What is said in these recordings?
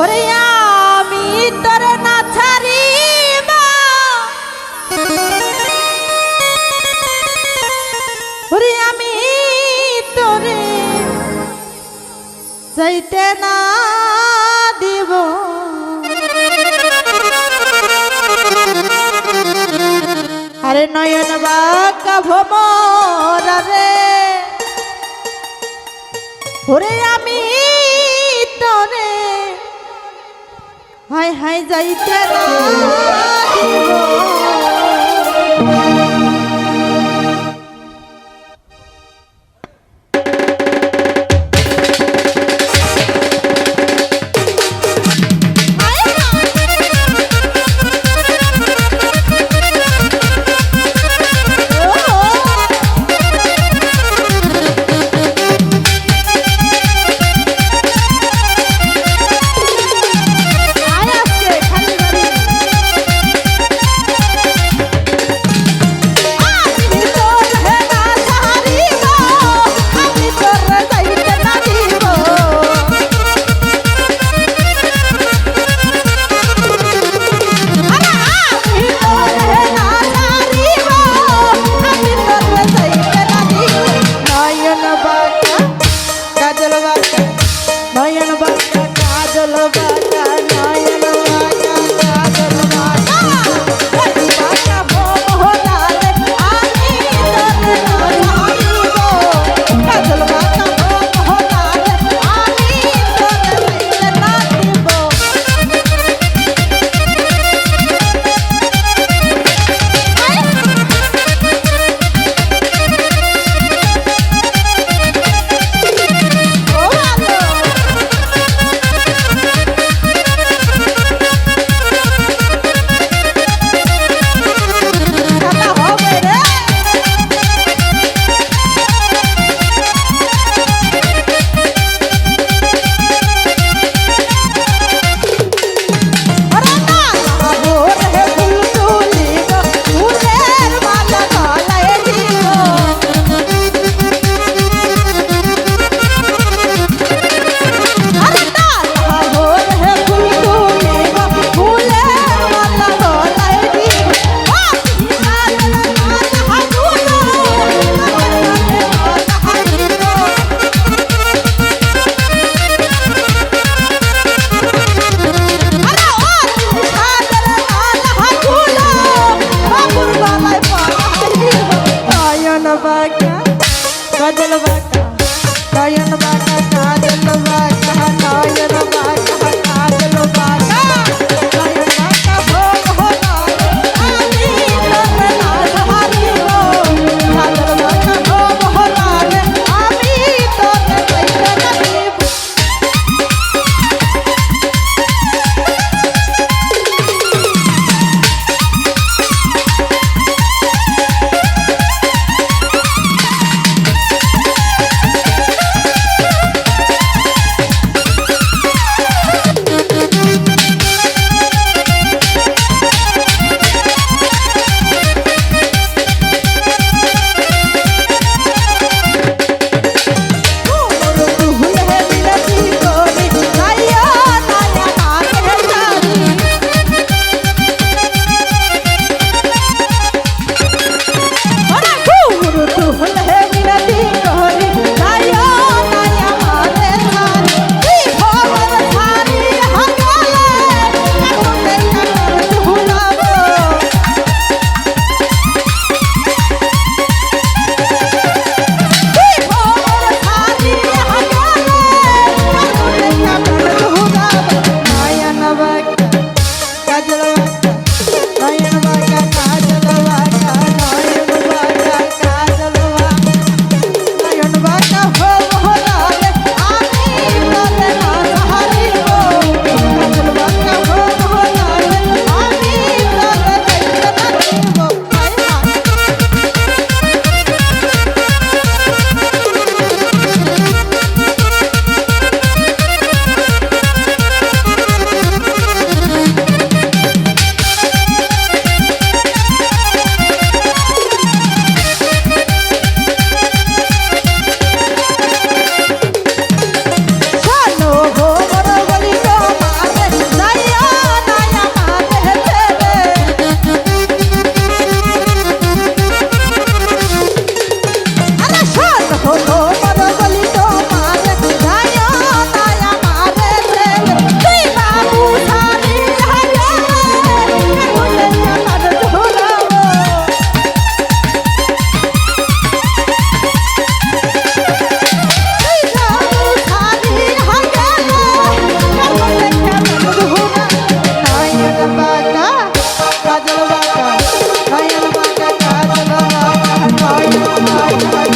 ওরে আমি তোর না ছাড়িব। আমি তোরে যাইতে না দিব। আরে নয়ন বাঁকা ভমরা রে। আমি হাই হাই যাইতে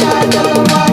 I don't know.